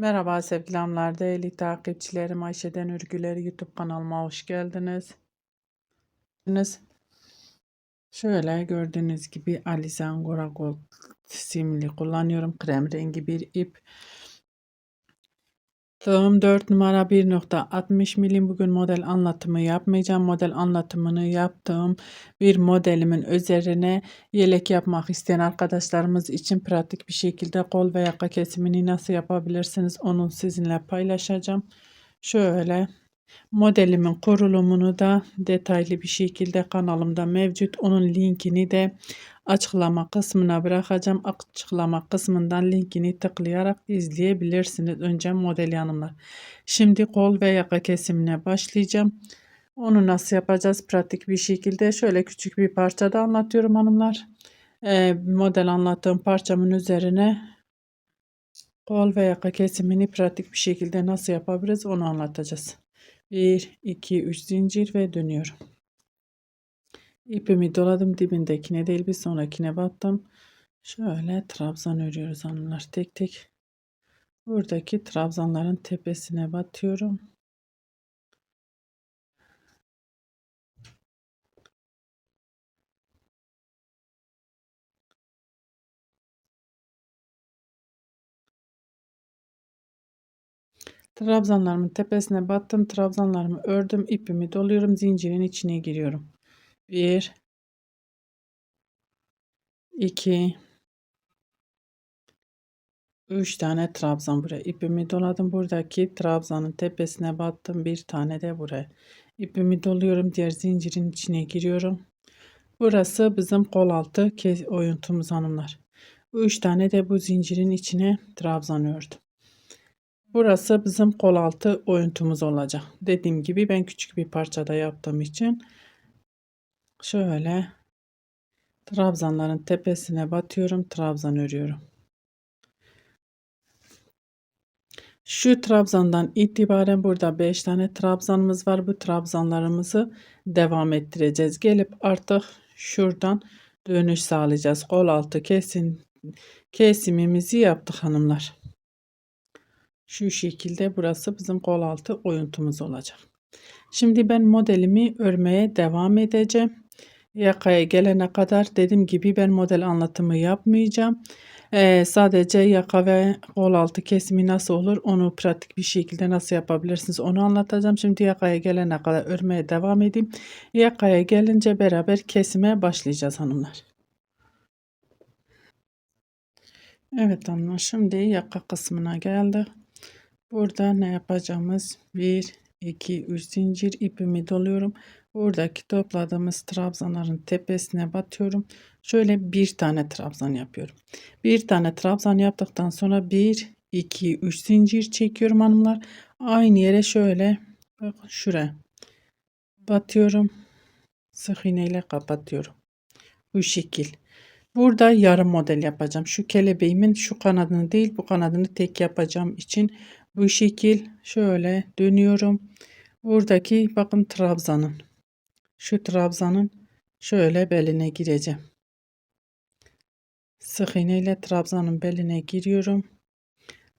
Merhaba sevgili hanımlar, değerli takipçilerim. Ayşe'den Örgüleri YouTube kanalıma hoş geldiniz. Şöyle gördüğünüz gibi Alizangora Gold simli kullanıyorum. Krem rengi bir ip. Tığım 4 numara 1.60 milim. Bugün model anlatımı yapmayacağım. Model anlatımını yaptığım bir modelimin üzerine yelek yapmak isteyen arkadaşlarımız için pratik bir şekilde kol ve yaka kesimini nasıl yapabilirsiniz onu sizinle paylaşacağım. Şöyle modelimin kurulumunu da detaylı bir şekilde kanalımda mevcut. Onun linkini de açıklama kısmına bırakacağım. Açıklama kısmından linkini tıklayarak izleyebilirsiniz. Önce model yanımlar. Şimdi kol ve yaka kesimine başlayacağım. Onu nasıl yapacağız pratik bir şekilde şöyle küçük bir parçada anlatıyorum hanımlar. Ee, model anlattığım parçamın üzerine kol ve yaka kesimini pratik bir şekilde nasıl yapabiliriz onu anlatacağız. 1, 2, 3 zincir ve dönüyorum. İpimi doladım dibindekine değil bir sonrakine battım. Şöyle trabzan örüyoruz hanımlar tek tek. Buradaki trabzanların tepesine batıyorum. Trabzanlarımın tepesine battım. Trabzanlarımı ördüm. ipimi doluyorum. Zincirin içine giriyorum. 1 2 3 tane trabzan buraya. ipimi doladım. Buradaki trabzanın tepesine battım. Bir tane de buraya. ipimi doluyorum. Diğer zincirin içine giriyorum. Burası bizim kol altı oyuntumuz hanımlar. 3 tane de bu zincirin içine trabzan ördüm. Burası bizim kol altı oyuntumuz olacak. Dediğim gibi ben küçük bir parçada yaptığım için şöyle trabzanların tepesine batıyorum. Trabzan örüyorum. Şu trabzandan itibaren burada 5 tane trabzanımız var. Bu trabzanlarımızı devam ettireceğiz. Gelip artık şuradan dönüş sağlayacağız. Kol altı kesin kesimimizi yaptık hanımlar. Şu şekilde burası bizim kol altı oyuntumuz olacak. Şimdi ben modelimi örmeye devam edeceğim. Yakaya gelene kadar dediğim gibi ben model anlatımı yapmayacağım. Ee, sadece yaka ve kol altı kesimi nasıl olur onu pratik bir şekilde nasıl yapabilirsiniz onu anlatacağım. Şimdi yakaya gelene kadar örmeye devam edeyim. Yakaya gelince beraber kesime başlayacağız hanımlar. Evet hanımlar şimdi yaka kısmına geldik. Burada ne yapacağımız 1 2 3 zincir ipimi doluyorum. Buradaki topladığımız trabzanların tepesine batıyorum. Şöyle bir tane trabzan yapıyorum. Bir tane trabzan yaptıktan sonra 1 2 3 zincir çekiyorum hanımlar. Aynı yere şöyle bakın şuraya batıyorum. Sık iğne ile kapatıyorum. Bu şekil. Burada yarım model yapacağım. Şu kelebeğimin şu kanadını değil bu kanadını tek yapacağım için bu şekil şöyle dönüyorum. Buradaki bakın trabzanın şu trabzanın şöyle beline gireceğim. Sık iğne ile trabzanın beline giriyorum.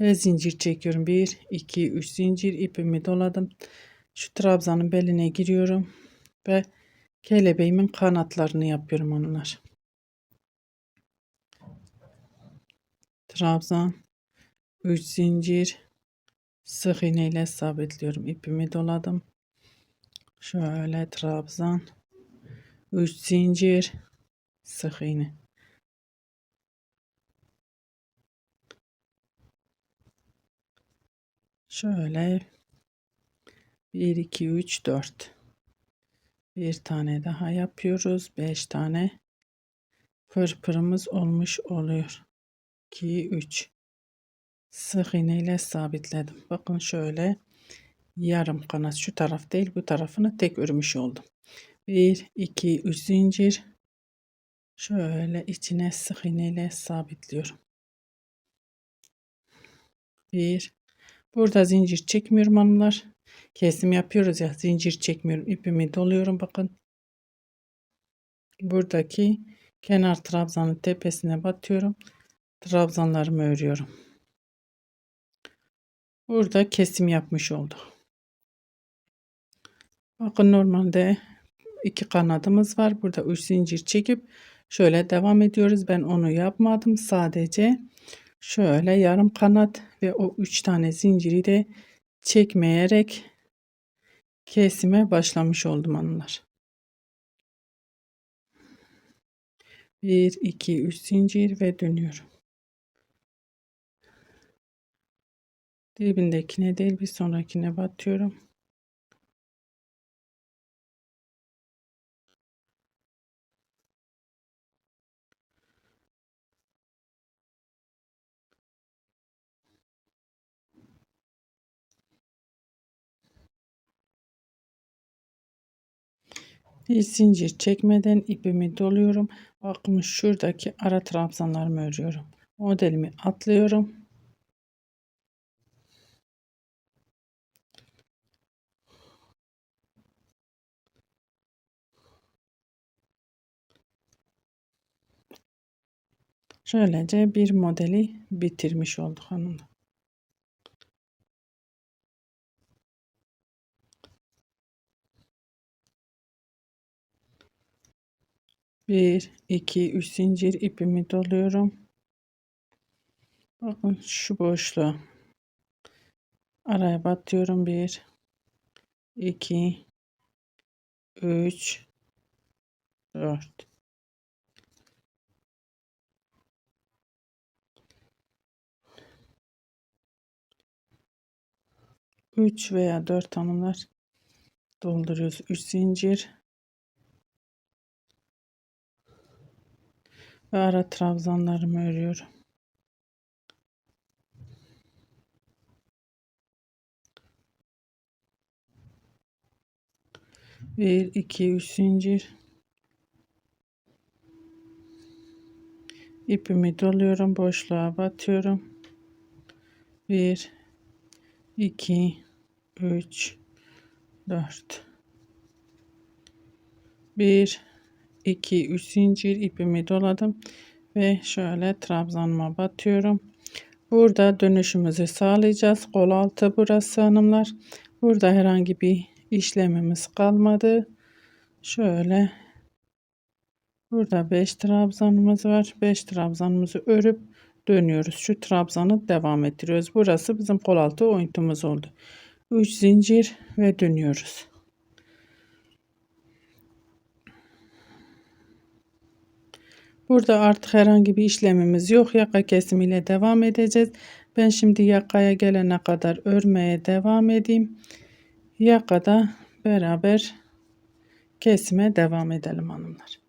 Ve zincir çekiyorum. 1, 2, 3 zincir ipimi doladım. Şu trabzanın beline giriyorum. Ve kelebeğimin kanatlarını yapıyorum onlar. Trabzan 3 zincir sık iğne sabitliyorum. ipimi doladım. Şöyle trabzan. 3 zincir. Sık iğne. Şöyle 1 2 3 4 bir tane daha yapıyoruz. 5 tane pırpırımız olmuş oluyor. 2 3 sık iğne ile sabitledim. Bakın şöyle yarım kanat şu taraf değil bu tarafını tek örmüş oldum. 1 2 3 zincir şöyle içine sık iğne ile sabitliyorum. 1 burada zincir çekmiyorum hanımlar. Kesim yapıyoruz ya zincir çekmiyorum. ipimi doluyorum bakın. Buradaki kenar trabzanın tepesine batıyorum. Trabzanlarımı örüyorum. Burada kesim yapmış olduk. Bakın normalde iki kanadımız var. Burada 3 zincir çekip şöyle devam ediyoruz. Ben onu yapmadım. Sadece şöyle yarım kanat ve o 3 tane zinciri de çekmeyerek kesime başlamış oldum hanımlar. 1 2 3 zincir ve dönüyorum. Dibindekine değil bir sonrakine batıyorum. Bir zincir çekmeden ipimi doluyorum. Bakın şuradaki ara trabzanlarımı örüyorum. Modelimi atlıyorum. Şöylece bir modeli bitirmiş olduk hanımlar. Bir, iki, üç zincir ipimi doluyorum. Bakın şu boşluğa araya batıyorum. Bir, iki, üç, dört. 3 veya 4 hanımlar dolduruyoruz. 3 zincir ve ara trabzanlarımı örüyorum. Bir, iki, üç zincir. ipimi doluyorum. Boşluğa batıyorum. Bir, 2 3 4 1 2 3 zincir ipimi doladım ve şöyle trabzanıma batıyorum. Burada dönüşümüzü sağlayacağız. Kol altı burası hanımlar. Burada herhangi bir işlemimiz kalmadı. Şöyle burada 5 trabzanımız var. 5 trabzanımızı örüp dönüyoruz. Şu trabzanı devam ettiriyoruz. Burası bizim kol altı oyuntumuz oldu. 3 zincir ve dönüyoruz. Burada artık herhangi bir işlemimiz yok. Yaka kesimiyle devam edeceğiz. Ben şimdi yakaya gelene kadar örmeye devam edeyim. Yakada beraber kesime devam edelim hanımlar.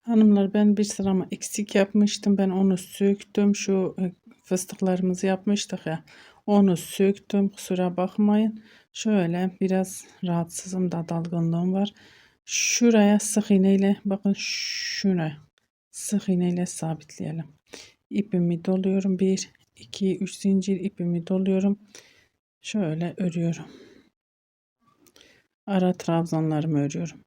Hanımlar ben bir sırama eksik yapmıştım. Ben onu söktüm. Şu e, fıstıklarımızı yapmıştık ya. Onu söktüm. Kusura bakmayın. Şöyle biraz rahatsızım da dalgınlığım var. Şuraya sık iğneyle bakın şuraya sık iğneyle sabitleyelim. İpimi doluyorum. 1 2 3 zincir ipimi doluyorum. Şöyle örüyorum. Ara trabzanlarımı örüyorum.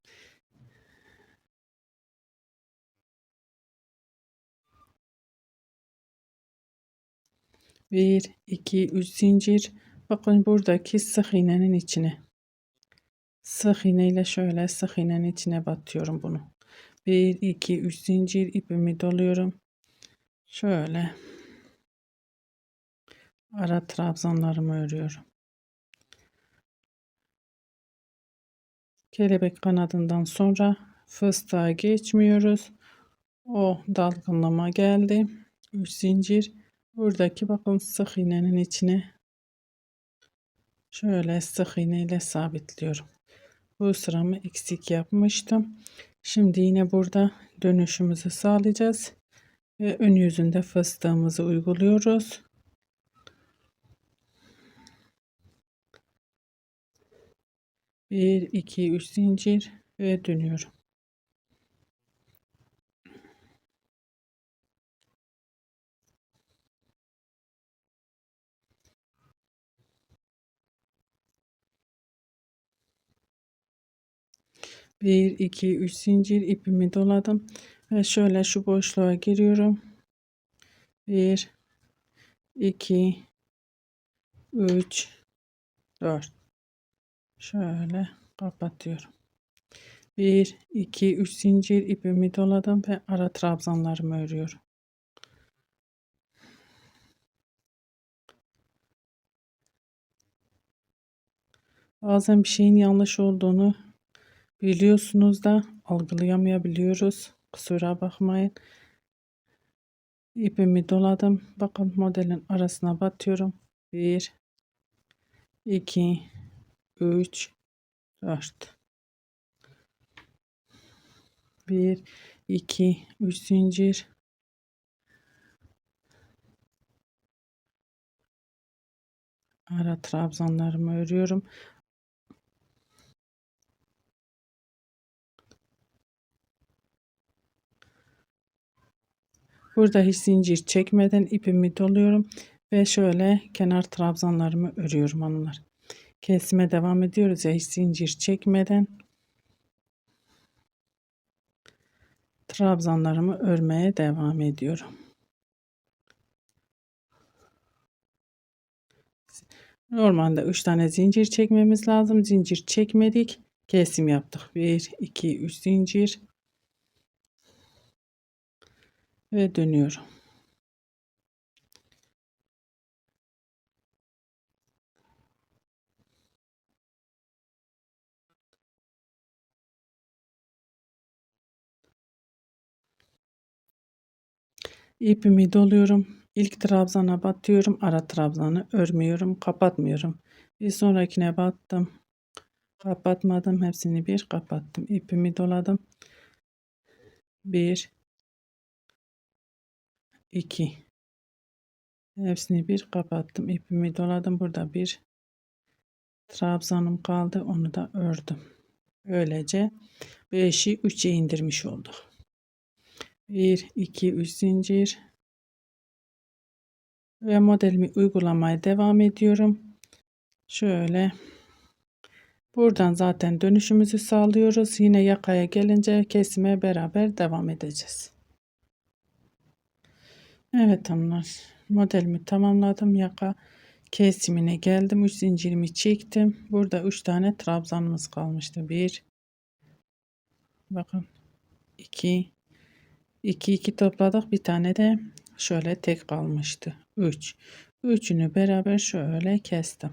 1 2 3 zincir. Bakın buradaki sık iğnenin içine. Sık iğne şöyle sık iğnenin içine batıyorum bunu. 1 2 3 zincir ipimi doluyorum. Şöyle. Ara trabzanlarımı örüyorum. Kelebek kanadından sonra fıstığa geçmiyoruz. O dalgınlama geldi. 3 zincir buradaki bakın sık iğnenin içine şöyle sık iğne ile sabitliyorum. Bu sıramı eksik yapmıştım. Şimdi yine burada dönüşümüzü sağlayacağız. Ve ön yüzünde fıstığımızı uyguluyoruz. Bir, iki, üç zincir ve dönüyorum. Bir, iki, üç zincir ipimi doladım ve şöyle şu boşluğa giriyorum. Bir, iki, 3 4 şöyle kapatıyorum. 1 2 3 zincir ipimi doladım ve ara trabzanlarımı örüyorum. Bazen bir şeyin yanlış olduğunu biliyorsunuz da algılayamayabiliyoruz. Kusura bakmayın. İpimi doladım. Bakın modelin arasına batıyorum. 1 2 3 4 1 2 3 zincir ara trabzanlarımı örüyorum. Burada hiç zincir çekmeden ipimi doluyorum ve şöyle kenar trabzanlarımı örüyorum hanımlar. Kesime devam ediyoruz ya hiç zincir çekmeden trabzanlarımı örmeye devam ediyorum. Normalde 3 tane zincir çekmemiz lazım. Zincir çekmedik. Kesim yaptık. 1 2 3 zincir ve dönüyorum. İpimi doluyorum. İlk trabzana batıyorum. Ara trabzanı örmüyorum. Kapatmıyorum. Bir sonrakine battım. Kapatmadım. Hepsini bir kapattım. İpimi doladım. Bir 2 hepsini bir kapattım ipimi doladım. Burada bir trabzanım kaldı onu da ördüm. Böylece 5'i 3'e indirmiş olduk. 1 2 3 zincir. Ve modelimi uygulamaya devam ediyorum. Şöyle. Buradan zaten dönüşümüzü sağlıyoruz. Yine yakaya gelince kesime beraber devam edeceğiz Evet hanımlar modelimi tamamladım. Yaka kesimine geldim. 3 zincirimi çektim. Burada 3 tane trabzanımız kalmıştı. 1 bakın 2 2 2 topladık. Bir tane de şöyle tek kalmıştı. 3 üçünü beraber şöyle kestim.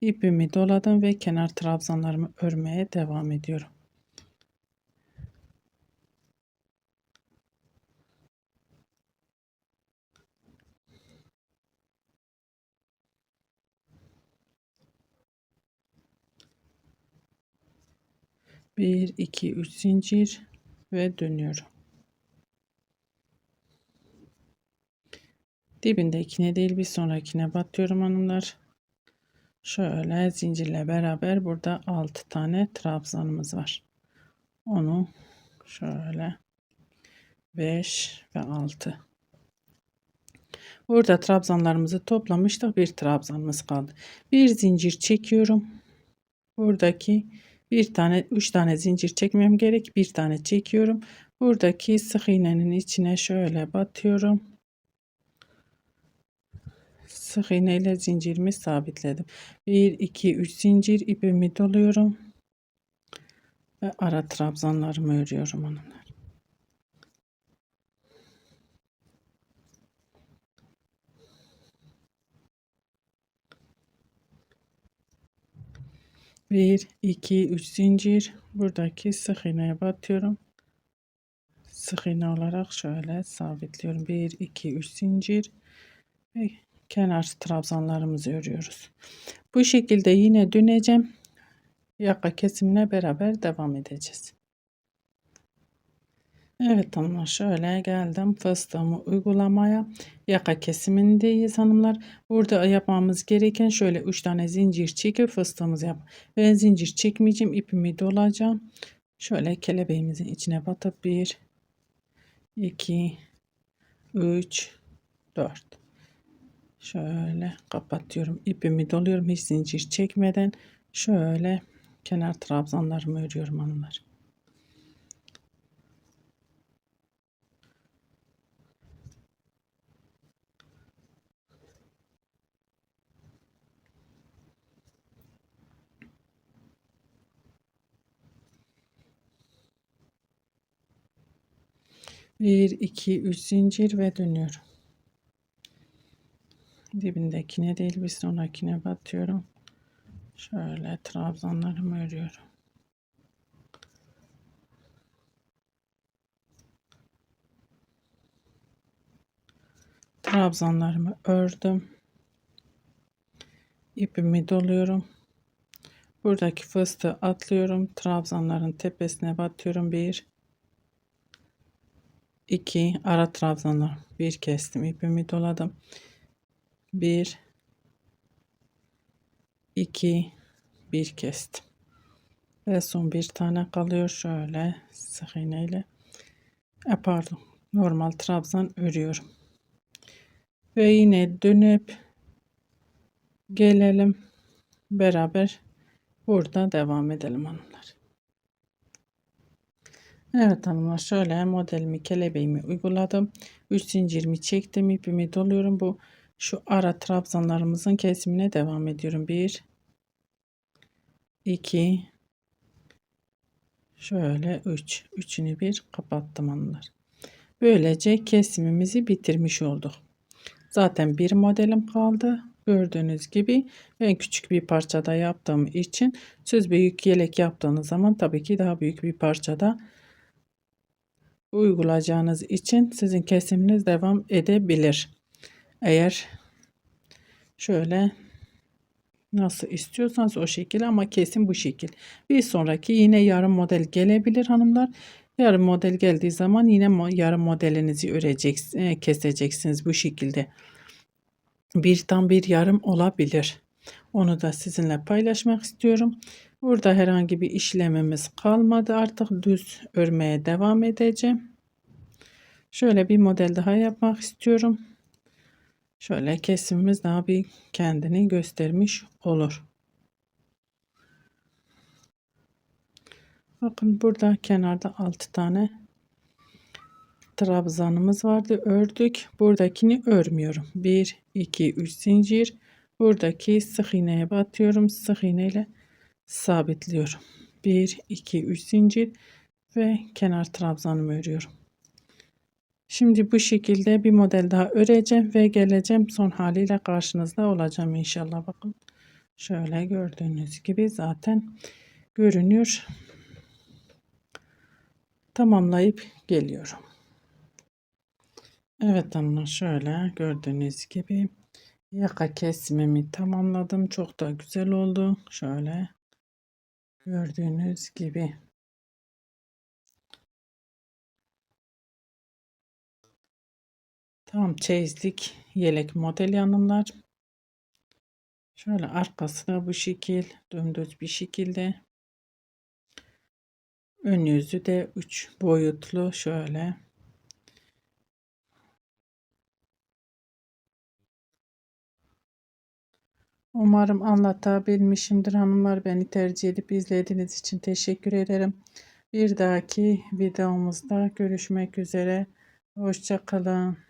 İpimi doladım ve kenar trabzanlarımı örmeye devam ediyorum Bir, iki, üç zincir ve dönüyorum. Dibindekine değil bir sonrakine batıyorum hanımlar. Şöyle zincirle beraber burada 6 tane trabzanımız var. Onu şöyle 5 ve 6. Burada trabzanlarımızı toplamıştık. Bir trabzanımız kaldı. Bir zincir çekiyorum. Buradaki bir tane üç tane zincir çekmem gerek. Bir tane çekiyorum. Buradaki sık iğnenin içine şöyle batıyorum. Sık iğne ile zincirimi sabitledim. 1 2 3 zincir ipimi doluyorum. Ve ara trabzanlarımı örüyorum onunla 1 2 3 zincir. Buradaki sık iğneye batıyorum. Sık iğne olarak şöyle sabitliyorum. 1 2 3 zincir. Ve kenar trabzanlarımızı örüyoruz. Bu şekilde yine döneceğim. Yaka kesimine beraber devam edeceğiz Evet hanımlar şöyle geldim fıstığımı uygulamaya yaka kesimindeyiz hanımlar. Burada yapmamız gereken şöyle 3 tane zincir çekip fıstığımızı yap. Ben zincir çekmeyeceğim ipimi dolacağım. Şöyle kelebeğimizin içine batıp 1 2 3 4 Şöyle kapatıyorum. ipimi doluyorum hiç zincir çekmeden. Şöyle kenar trabzanlarımı örüyorum hanımlar. 1 2 3 zincir ve dönüyorum. Dibindekine değil bir sonrakine batıyorum. Şöyle trabzanlarımı örüyorum. Trabzanlarımı ördüm. İpimi doluyorum. Buradaki fıstığı atlıyorum. Trabzanların tepesine batıyorum. 1 2 ara trabzanlar. Bir kestim. ipimi doladım. 1 2 bir kestim. Ve son bir tane kalıyor. Şöyle sık iğneyle. E, pardon. Normal trabzan örüyorum. Ve yine dönüp gelelim. Beraber burada devam edelim hanımlar. Evet hanımlar şöyle modelimi kelebeğimi uyguladım. 3 zincirimi çektim ipimi doluyorum. Bu şu ara trabzanlarımızın kesimine devam ediyorum. 1 2 şöyle 3 üçünü bir kapattım hanımlar. Böylece kesimimizi bitirmiş olduk. Zaten bir modelim kaldı. Gördüğünüz gibi ben küçük bir parçada yaptığım için siz büyük yelek yaptığınız zaman tabii ki daha büyük bir parçada uygulayacağınız için sizin kesiminiz devam edebilir. Eğer şöyle nasıl istiyorsanız o şekilde ama kesim bu şekil. Bir sonraki yine yarım model gelebilir hanımlar. Yarım model geldiği zaman yine yarım modelinizi öreceksiniz, keseceksiniz bu şekilde. Bir tam bir yarım olabilir. Onu da sizinle paylaşmak istiyorum. Burada herhangi bir işlemimiz kalmadı. Artık düz örmeye devam edeceğim. Şöyle bir model daha yapmak istiyorum. Şöyle kesimimiz daha bir kendini göstermiş olur. Bakın burada kenarda 6 tane trabzanımız vardı. Ördük. Buradakini örmüyorum. 1 2 3 zincir. Buradaki sık iğneye batıyorum. Sık iğne ile sabitliyorum. 1 2 3 zincir ve kenar trabzanımı örüyorum. Şimdi bu şekilde bir model daha öreceğim ve geleceğim son haliyle karşınızda olacağım inşallah. Bakın şöyle gördüğünüz gibi zaten görünüyor. Tamamlayıp geliyorum. Evet hanımlar şöyle gördüğünüz gibi yaka kesimimi tamamladım. Çok da güzel oldu. Şöyle gördüğünüz gibi. Tam çeyizlik yelek model hanımlar. Şöyle arkası da bu şekil dümdüz bir şekilde. Ön yüzü de 3 boyutlu şöyle. Umarım anlatabilmişimdir hanımlar. Beni tercih edip izlediğiniz için teşekkür ederim. Bir dahaki videomuzda görüşmek üzere. Hoşçakalın.